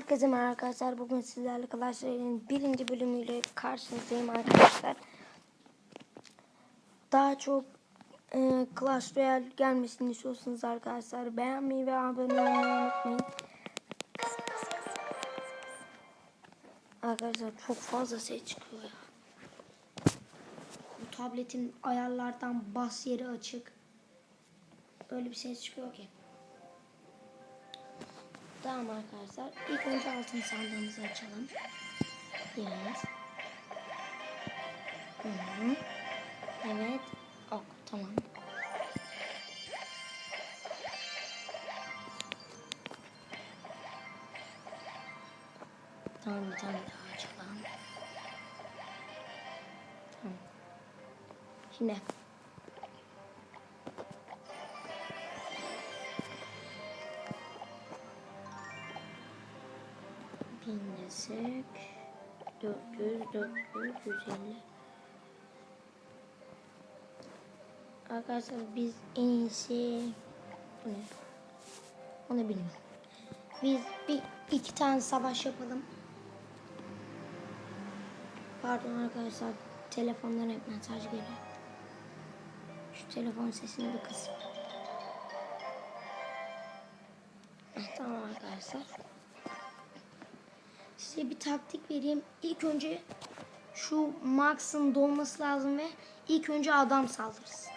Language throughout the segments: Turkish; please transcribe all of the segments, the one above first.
Herkese merhaba arkadaşlar. Bugün sizlerle Clash Royale'in birinci bölümüyle karşınızdayım arkadaşlar. Daha çok e, Clash Royale gelmesini istiyorsanız arkadaşlar beğenmeyi ve abone olmayı unutmayın. Arkadaşlar çok fazla ses çıkıyor ya. Bu tabletin ayarlardan bas yeri açık. Öyle bir ses çıkıyor ki. Tamam arkadaşlar. İlk önce altın sandığımızı açalım. -hı. Evet. Ok tamam. Tamam bir tane daha açalım. Tamam. Şimdi bin desek 400 400 150 Arkadaşlar biz en iyisi bu ne? Onu bilmiyorum. Biz bir iki tane savaş yapalım. Pardon arkadaşlar telefondan hep mesaj geliyor. Şu telefon sesini bir kısayım. Tamam arkadaşlar. Size bir taktik vereyim. İlk önce şu Max'ın dolması lazım ve ilk önce adam saldırsın.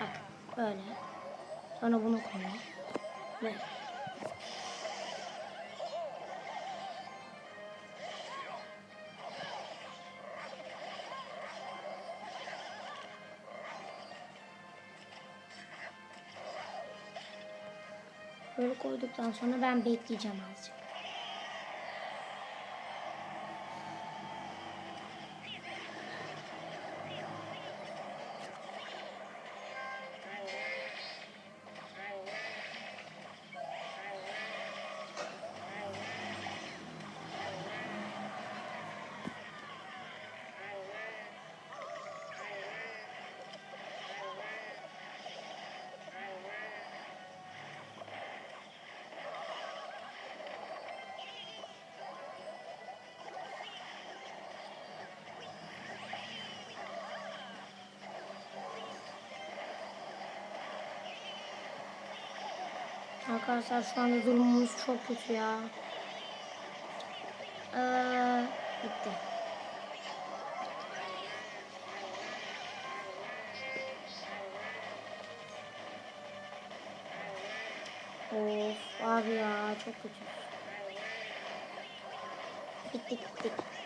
Bak böyle. Sonra bunu koyun. Böyle. Böyle koyduktan sonra ben bekleyeceğim azıcık. Arkadaşlar şu anda durumumuz çok kötü ya. Ee, bitti. Of abi ya çok kötü. Bitti bitti.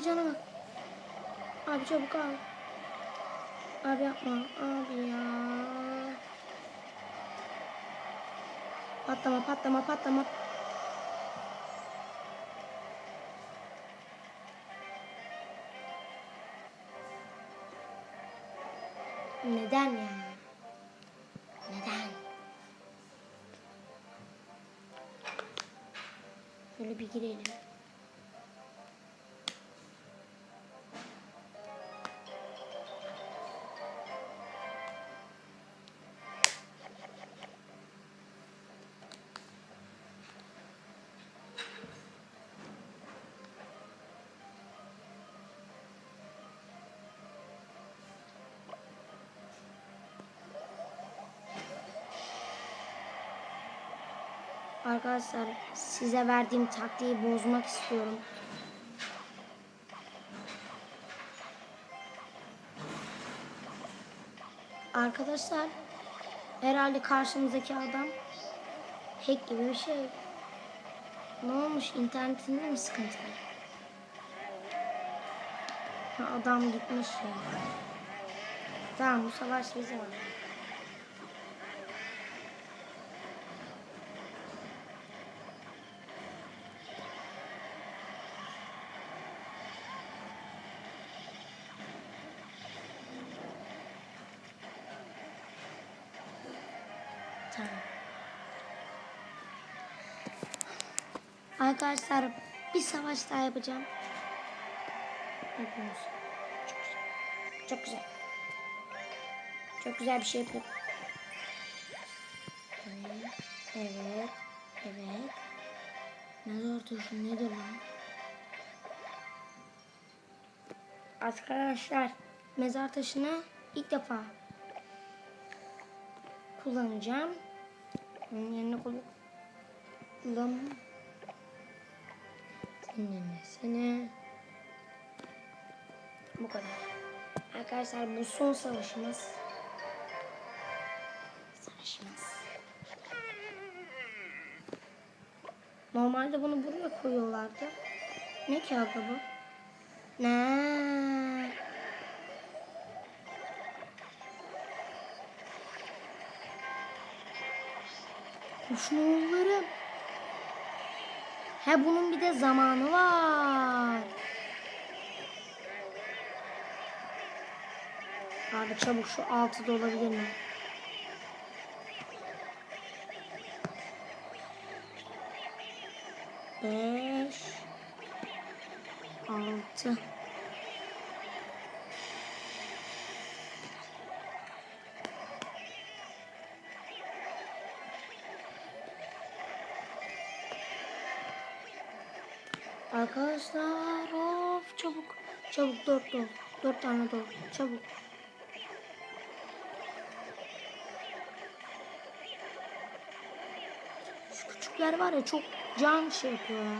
Buradaki cana bak. Abi çabuk al. Abi yapma. Abi ya. Patlama patlama patlama. Neden ya? Neden? Şöyle bir girelim. Arkadaşlar size verdiğim taktiği bozmak istiyorum. Arkadaşlar herhalde karşımızdaki adam hack gibi bir şey. Ne olmuş internetinde mi sıkıntı var? Adam gitmiş ya. Tamam bu savaş bizim. Tamam. Arkadaşlar bir savaş daha yapacağım. Yapıyoruz. Çok güzel. Çok güzel. Çok güzel bir şey yapıyorum. Evet. Evet. Evet. Mezar taşı nedir lan? Arkadaşlar mezar taşını ilk defa kullanacağım. Onun yerine kullan. Seni. Bu kadar. Arkadaşlar bu son savaşımız. Savaşımız. Normalde bunu buraya koyuyorlardı. Ne kağıdı bu? Ne? Kuşnoğulları. He bunun bir de zamanı var. Abi çabuk şu altıda olabilir mi? Beş. Altı. Arkadaşlar of çabuk çabuk dört dol dört tane dol çabuk şu küçükler var ya çok can şey yapıyor ya.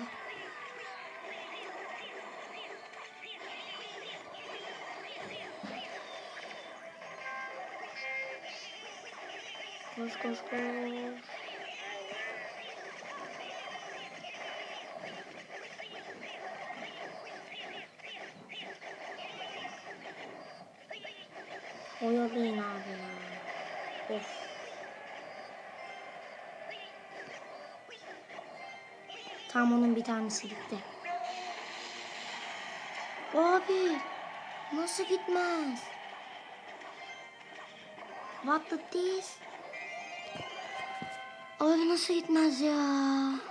Koş koş koş. Oyalayın abi ya. Of. Tam onun bir tanesi gitti. Abi nasıl gitmez? What the this? Abi nasıl gitmez ya?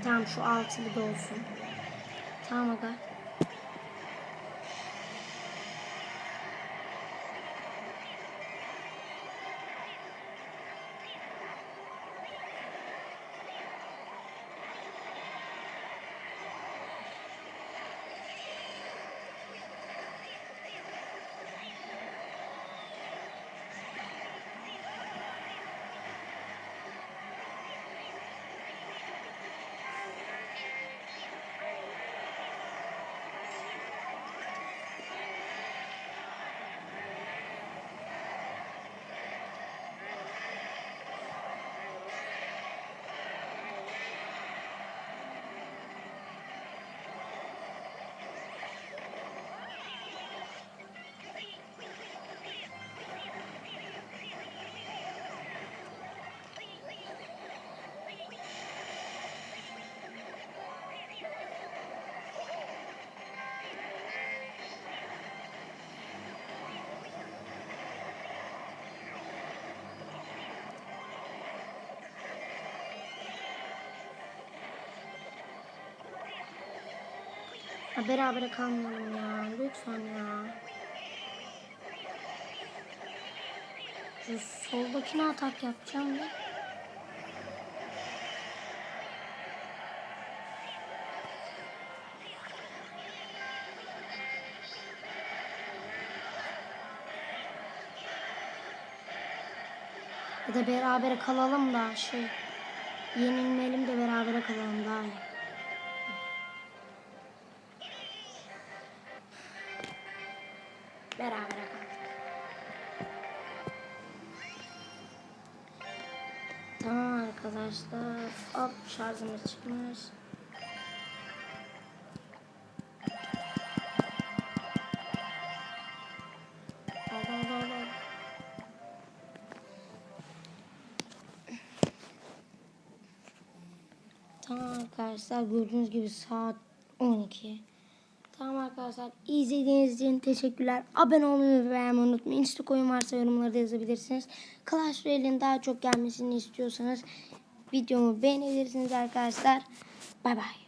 Tamam şu altılı da olsun. Tamam aga. Ha, beraber kalmayalım ya. Lütfen ya. Şu soldakine atak yapacağım ya. Ya da beraber kalalım da şey yenilmeyelim de beraber kalalım daha iyi. arkadaşlar. Hop şarjımız çıkmış. Tamam arkadaşlar gördüğünüz gibi saat 12. Tamam arkadaşlar izlediğiniz için teşekkürler. Abone olmayı ve beğenmeyi unutmayın. Oyun varsa yorumlarda yazabilirsiniz. Clash Royale'in daha çok gelmesini istiyorsanız videomu beğenebilirsiniz arkadaşlar. Bay bay.